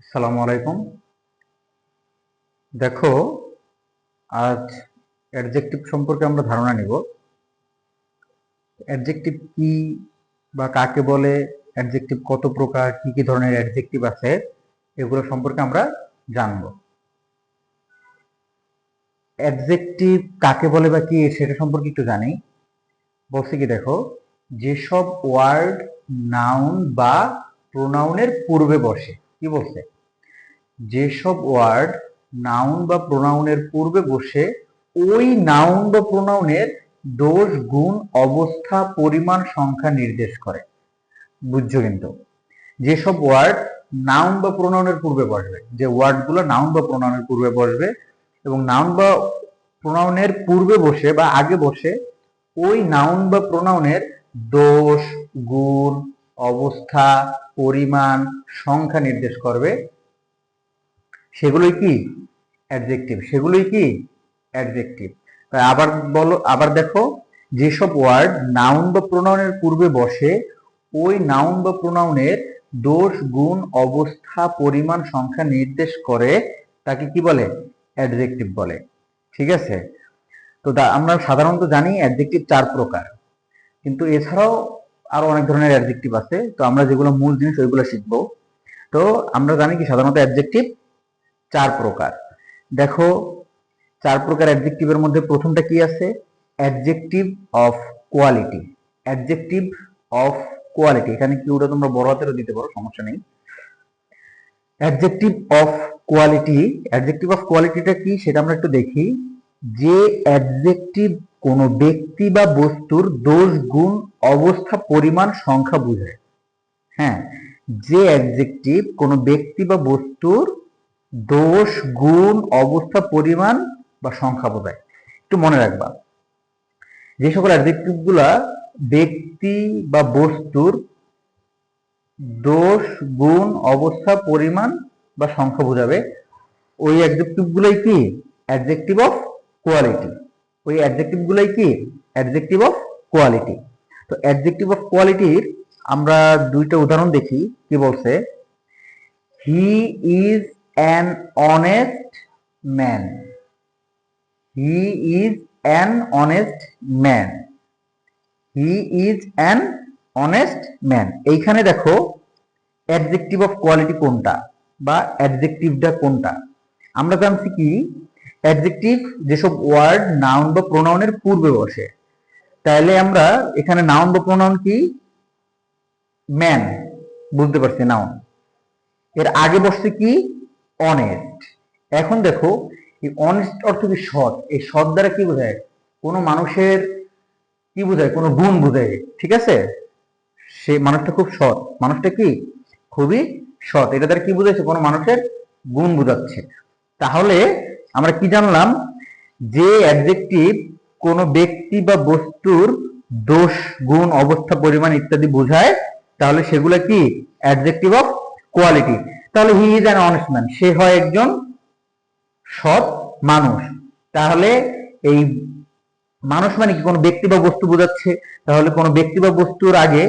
আসসালামু আলাইকুম। দেখো, আজ অ্যাডজেক্টিভ সম্পর্কে আমরা ধারণা নিব। অ্যাডজেক্টিভ কি বা কাকে বলে অ্যাডজেক্টিভ কত প্রকার, কি কি ধরনের অ্যাডজেক্টিভ আছে, এগুলো সম্পর্কে আমরা জানব। অ্যাডজেক্টিভ কাকে বলে বা কি, সেটা সম্পর্কে একটু জানি। বলছে কি, দেখো, যেসব ওয়ার্ড নাউন বা প্রোনাউনের পূর্বে বসে কি বলছে? যেসব ওয়ার্ড নাউন বা প্রোনাউনের পূর্বে বসে, ওই নাউন বা প্রোনাউনের দোষ, গুণ, অবস্থা, পরিমাণ, সংখ্যা নির্দেশ করে। বুঝছ কিন্তু? যেসব ওয়ার্ড নাউন বা প্রোনাউনের পূর্বে বসবে, যে ওয়ার্ডগুলো নাউন বা প্রোনাউনের পূর্বে বসবে এবং নাউন বা প্রোনাউনের পূর্বে বসে বা আগে বসে, ওই নাউন বা প্রোনাউনের দোষ, গুণ অবস্থা, পরিমাণ, সংখ্যা নির্দেশ করবে। সেগুলোই কি? অ্যাডজেক্টিভ সেগুলোই কি? অ্যাডজেক্টিভ তাই আবার বলো, আবার দেখো, যেসব ওয়ার্ড নাউন বা প্রোনাউনের পূর্বে বসে, ওই নাউন বা প্রোনাউনের দোষ, গুণ, অবস্থা, পরিমাণ, সংখ্যা নির্দেশ করে, তাকে কি বলে? অ্যাডজেক্টিভ বলে। ঠিক আছে? তো আমরা সাধারণত জানি অ্যাডজেক্টিভ চার প্রকার। কিন্তু এছাড়াও আরও অনেক ধরনের অ্যাডজেক্টিভ আছে। তো আমরা যেগুলো মূল জিনিস ওইগুলো শিখব। তো আমরা জানি কি সাধারণত অ্যাডজেক্টিভ চার প্রকার। দেখো, চার প্রকার অ্যাডজেক্টিভের মধ্যে প্রথমটা কি আছে? Adjective of quality adjective of quality এখানে কি ওটা তোমরা বড় হাতেরও দিতে পারো, সমস্যা নেই। Adjective of quality adjective of কোয়ালিটিটা কি? সেটা আমরা একটু দেখি। যে অ্যাডজেক্টিভ কোনো ব্যক্তি বা বস্তুর দোষ, গুণ, অবস্থা, পরিমাণ, সংখ্যা বোঝায় হ্যাঁ যে অ্যাডজেক্টিভ কোনো ব্যক্তি বা বস্তুর দোষ, গুণ, অবস্থা, পরিমাণ বা সংখ্যা বোঝায়। একটু মনে রাখবা। যে সকল অ্যাডজেক্টিভগুলা ব্যক্তি বা বস্তুর দোষ, গুণ, অবস্থা, পরিমাণ বা সংখ্যা বোঝাবে, ওই অ্যাডজেক্টিভ গুলাই কি? অ্যাডজেক্টিভ অফ কোয়ালিটি ওই অ্যাডজেক্টিভ গুলাই কি? অ্যাডজেক্টিভ অফ কোয়ালিটি তো অ্যাডজেক্টিভ অফ কোয়ালিটির আমরা দুইটা উদাহরণ দেখি, কি বলছে? He is an honest man he is an honest man he is an honest man এইখানে দেখো অ্যাডজেক্টিভ অফ কোয়ালিটি কোনটা বা অ্যাডজেক্টিভটা কোনটা? আমরা জানছি কি অ্যাডজেক্টিভ যেসব ওয়ার্ড নাউন বা প্রোনাউনের পূর্বে বসে তাহলে আমরা এখানে নাউন বা প্রোনাউন কি? ম্যান বুঝতে পারছি নাউন এর আগে বসছে কি? অনেস্ট এখন দেখো, এই অনেস্ট অর্থ কি সৎ? এই সৎ দ্বারা কি বোঝায়? কোনো মানুষের কি বোঝায়? কোনো গুণ বোঝায়, ঠিক আছে? সে মানুষটা খুব সৎ। মানুষটা কি? খুবই সৎ। এটা দ্বারা কি বোঝাচ্ছে? কোনো মানুষের গুণ বোঝাচ্ছে। তাহলে আমরা কি জানলাম? যে অ্যাডজেক্টিভ কোনো ব্যক্তি বা বস্তুর দোষ, গুণ, অবস্থা, পরিমাণ ইত্যাদি বোঝায়, তাহলে সেগুলো কি? অ্যাডজেক্টিভ অফ কোয়ালিটি তাহলে he is an honest man সে হয় একজন সৎ মানুষ। তাহলে এই মানুষ মানে কি? কোনো ব্যক্তি বা বস্তু বোঝাচ্ছে। তাহলে কোনো ব্যক্তি বা বস্তুর আগে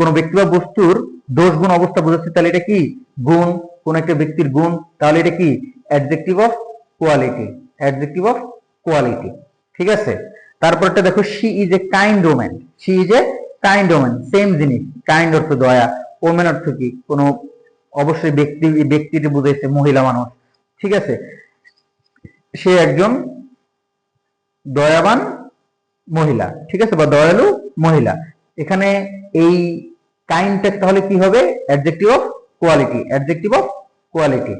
কোনো ব্যক্তি বা বস্তুর দোষ, গুণ, অবস্থা বোঝাচ্ছে, তাহলে এটা কি? গুণ, কোন একটা ব্যক্তির গুণ, তাহলে এটা কি? Adjective of quality adjective of quality ঠিক আছে? তারপরটা দেখো she is a kind woman she is a kind woman same জিনিস কাইন্ড অর্থ দয়া ওমেন অর্থ কি? কোনো অবশ্যই ব্যক্তি ব্যক্তিটি বুঝাইছে, মহিলা মানুষ, ঠিক আছে? সে একজন দয়াবান মহিলা, ঠিক আছে? বা দয়ালু মহিলা। এখানে এই কাইন্ডটা তাহলে কি হবে? Adjective of quality adjective of quality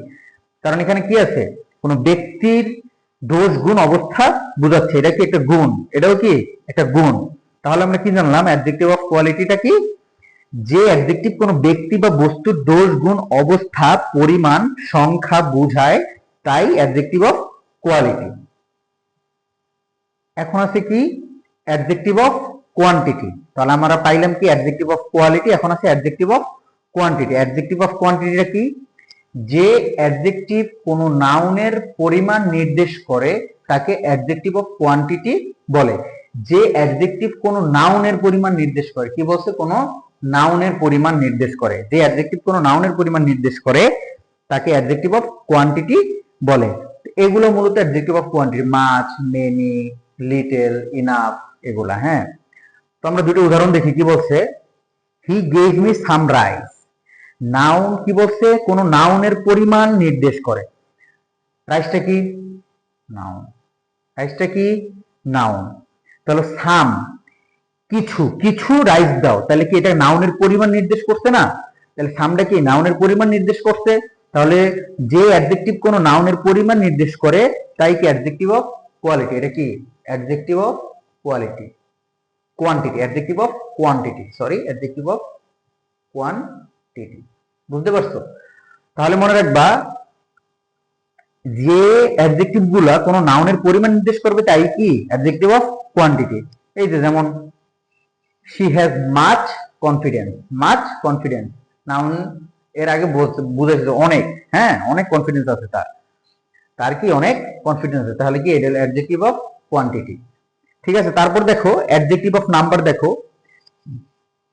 কারণ এখানে কি আছে? কোন ব্যক্তির দোষ, গুণ, অবস্থা বোঝাচ্ছে। এটা কি একটা গুণ? এটাও কি একটা গুণ? তাহলে আমরা কি জানলাম? অ্যাডজেক্টিভ অফ কোয়ালিটিটা কি? যে অ্যাডজেক্টিভ কোনো ব্যক্তি বা বস্তুর দোষ, গুণ, অবস্থা, পরিমাণ, সংখ্যা বোঝায়, তাই অ্যাডজেক্টিভ অফ কোয়ালিটি এখন আছে কি? অ্যাডজেক্টিভ অফ কোয়ান্টিটি তাহলে আমরা পাইলাম কি? অ্যাডজেক্টিভ অফ কোয়ালিটি এখন আছে adjective of quantity adjective of কোয়ান্টিটিটা কি? যে অ্যাডজেক্টিভ কোনো নাউনের পরিমাণ নির্দেশ করে, তাকে অ্যাডজেক্টিভ অফ কোয়ান্টিটি বলে। যে অ্যাডজেক্টিভ কোনো নাউনের পরিমাণ নির্দেশ করে, কি বলছে? কোনো নাউনের পরিমাণ নির্দেশ করে। যে অ্যাডজেক্টিভ কোনো নাউনের পরিমাণ নির্দেশ করে, তাকে অ্যাডজেক্টিভ অফ কোয়ান্টিটি বলে। এগুলো মূলত adjective of quantity much many little enough এগুলা হ্যাঁ? তো আমরা দুটো উদাহরণ দেখি, কি বলছে? He gave me some rice noun কি বলছে? কোন নাউনের পরিমাণ নির্দেশ করে। রাইসটা কি? নাউন রাইসটা কি? নাউন তাহলে সাম কিছু কিছু রাইস দাও। তাহলে কি এটা নাউনের পরিমাণ নির্দেশ করছে না? তাহলে সামটা কি? নাউনের পরিমাণ নির্দেশ করছে। তাহলে যে অ্যাডজেক্টিভ কোন নাউনের পরিমাণ নির্দেশ করে, তাই কি অ্যাডজেক্টিভ অফ কোয়ালিটি এটা কি? Adjective of quality quantity adjective of quantity sorry adjective of quantity বুঝতে পারছ? তাহলে মনে রাখবা, যে অ্যাডজেক্টিভগুলা কোন নাউনের পরিমাণ নির্দেশ করবে তাই কি? অ্যাডজেক্টিভ অফ কোয়ান্টিটি এই যে যেমন she has much confidence much confidence noun এর আগে বুঝেছে অনেক হ্যাঁ অনেক কনফিডেন্স আছে তার। তার কি অনেক কনফিডেন্স আছে? তাহলে কি এটা অ্যাডজেক্টিভ অফ কোয়ান্টিটি ঠিক আছে, তারপর দেখো অ্যাডজেক্টিভ অফ নাম্বার দেখো।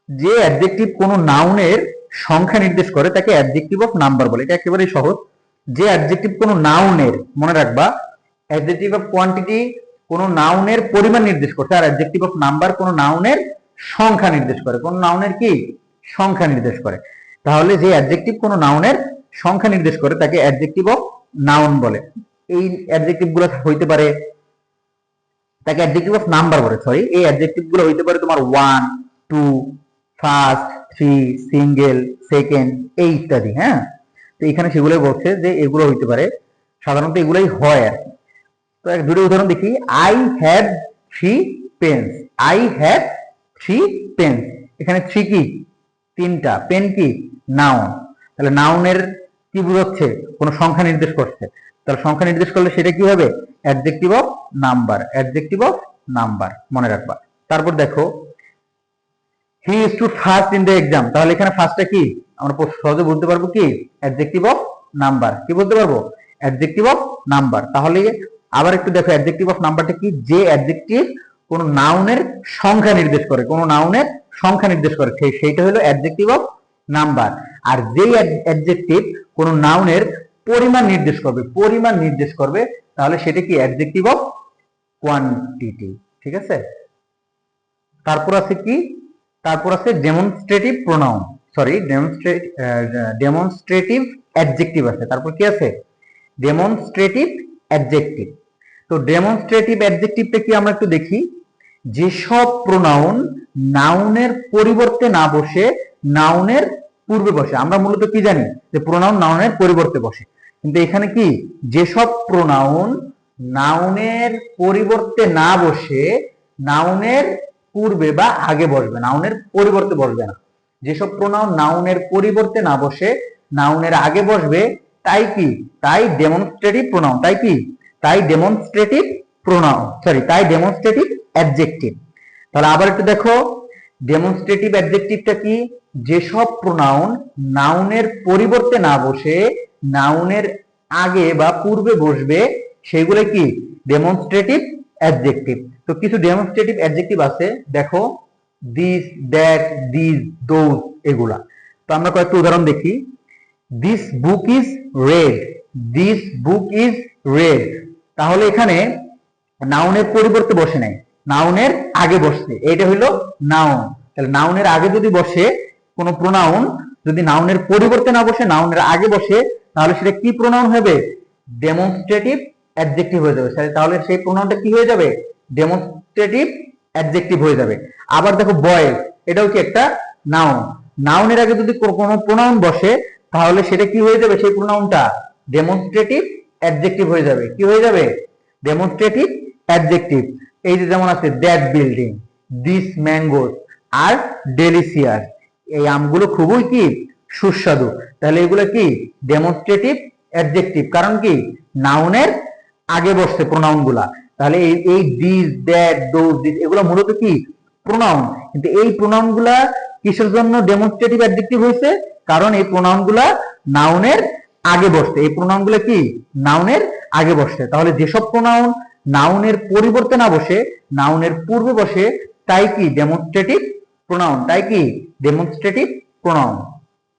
যে অ্যাডজেক্টিভ কোনো নাউনের সংখ্যা নির্দেশ করে তাকে অ্যাডজেক্টিভ অফ নাম্বার বলে। এটা একেবারেই সহজ। যে অ্যাডজেক্টিভ কোন নাউনের মনে রাখবা অ্যাডজেক্টিভ অফ কোয়ান্টিটি কোন নাউনের পরিমাণ নির্দেশ করছে, আর অ্যাডজেক্টিভ অফ নাম্বার কোন নাউনের সংখ্যা নির্দেশ করে। কোন নাউনের কি? সংখ্যা নির্দেশ করে। তাহলে যে অ্যাডজেক্টিভ কোন নাউনের সংখ্যা নির্দেশ করে, তাকে অ্যাডজেক্টিভ অফ নাউন বলে। এই অ্যাডজেক্টিভগুলো হইতে পারে, তাকে অ্যাডজেক্টিভ অফ নাম্বার বলে সরি এই অ্যাডজেক্টিভগুলো হইতে পারে তোমার one two first three single second এই ইত্যাদি হ্যাঁ? তো এখানে সেগুলোই বলছে যে এগুলো হইতে পারে। সাধারণত এগুলোই হয় আর কি। তো এক দুটো উদাহরণ দেখি। I had three pens I had three pens এখানে থ্রি কি? তিনটা। পেন কি? নাউন তাহলে নাউনের কি বোঝাচ্ছে? কোনো সংখ্যা নির্দেশ করছে। তাহলে সংখ্যা নির্দেশ করলে সেটা কি হবে? Adjective of number adjective of number মনে রাখবা। তারপর দেখো he too first in the exam তাহলে এখানে ফার্স্টটা কি? আমরা সহজে বলতে পারব কি? অ্যাডজেক্টিভ অফ নাম্বার কি বলতে পারব? অ্যাডজেক্টিভ অফ নাম্বার তাহলে আবার একটু দেখো অ্যাডজেক্টিভ অফ নাম্বারটা কি? যে অ্যাডজেক্টিভ কোন নাউনের সংখ্যা নির্দেশ করে, কোন নাউনের সংখ্যা নির্দেশ করে, সেই, সেইটা হলো অ্যাডজেক্টিভ অফ নাম্বার আর যেই অ্যাডজেক্টিভ কোন নাউনের পরিমাণ নির্দেশ করবে, পরিমাণ নির্দেশ করবে, তাহলে সেটা কি? অ্যাডজেক্টিভ অফ কোয়ান্টিটি ঠিক আছে? তারপর আছে কি? তারপর আছে demonstrative pronoun sorry demonstrative adjective আছে। তারপর কি আছে? ডেমনস্ট্রেটিভ অ্যাডজেক্টিভ তো ডেমনস্ট্রেটিভ অ্যাডজেক্টিভটা কি আমরা একটু দেখি? যেসব প্রোনাউন নাউনের পরিবর্তে না বসে নাউনের পূর্বে বসে। আমরা মূলত কি জানি? যে প্রোনাউন নাউনের পরিবর্তে বসে। কিন্তু এখানে কি? যেসব প্রোনাউন নাউনের পরিবর্তে না বসে নাউনের পূর্বে বা আগে বসবে নাউনের পরিবর্তে বসবে না। যেসব প্রোনাউন নাউনের পরিবর্তে না বসে নাউনের আগে বসবে, তাই কি? তাই ডেমনস্ট্রেটিভ প্রোনাউন তাই কি? তাই ডেমনস্ট্রেটিভ প্রোনাউন সরি তাই ডেমনস্ট্রেটিভ অ্যাডজেক্টিভ তাহলে আবার একটু দেখো ডেমনস্ট্রেটিভ অ্যাডজেক্টিভটা কি? যেসব প্রোনাউন নাউনের পরিবর্তে না বসে নাউনের আগে বা পূর্বে বসবে, সেগুলো কি? ডেমনস্ট্রেটিভ অ্যাডজেক্টিভ তো কিছু ডেমনস্ট্রেটিভ অ্যাডজেক্টিভ আছে, দেখো দিস দ্যাট দিস দোজ এগুলা। তো আমরা কয়েকটা উদাহরণ দেখি। This book is red this book is red তাহলে এখানে নাউনের পরিবর্তে বসে নাই। নাউনের আগে বসছে। এটা হলো নাউন তাহলে নাউনের আগে যদি বসে, কোনো প্রোনাউন যদি নাউনের পরিবর্তে না বসে নাউনের আগে বসে, তাহলে সেটা কি প্রোনাউন হবে? ডেমনস্ট্রেটিভ অ্যাডজেক্টিভ হয়ে যাবে। তাহলে সেই প্রোনাউনটা কি হয়ে যাবে? ডেমনস্ট্রেটিভ অ্যাডজেক্টিভ হয়ে যাবে। আবার দেখো বয়েজ এটাও কি একটা নাউন নাউনের আগে যদি কোনো প্রোনাউন বসে, তাহলে সেটা কি হয়ে যাবে সেই প্রোনাউনটা ডেমনস্ট্রেটিভ অ্যাডজেক্টিভ হয়ে যাবে। কি হয়ে যাবে? ডেমনস্ট্রেটিভ অ্যাডজেক্টিভ এই যে যেমন আছে that building this mangoes are delicious এই আমগুলো খুবই কি? সুস্বাদু। তাহলে এগুলো কি? ডেমনস্ট্রেটিভ অ্যাডজেক্টিভ কারণ কি? নাউনের আগে বসছে প্রোনাউনগুলা। তাহলে এই এই দিস দ্যাট দোজ দিস এগুলো মূলত কি? প্রোনাউন কিন্তু এই প্রোনাউনগুলা কিসের জন্য ডেমনস্ট্রেটিভ অ্যাডজেক্টিভ হয়েছে? কারণ এই প্রোনাউনগুলা নাউনের আগে বসছে। এই প্রোনাউনগুলো কি? নাউনের আগে বসছে। তাহলে যেসব প্রোনাউন নাউনের পরিবর্তে না বসে নাউনের পূর্বে বসে, তাই কি? ডেমনস্ট্রেটিভ প্রোনাউন তাই কি? Demonstrative pronoun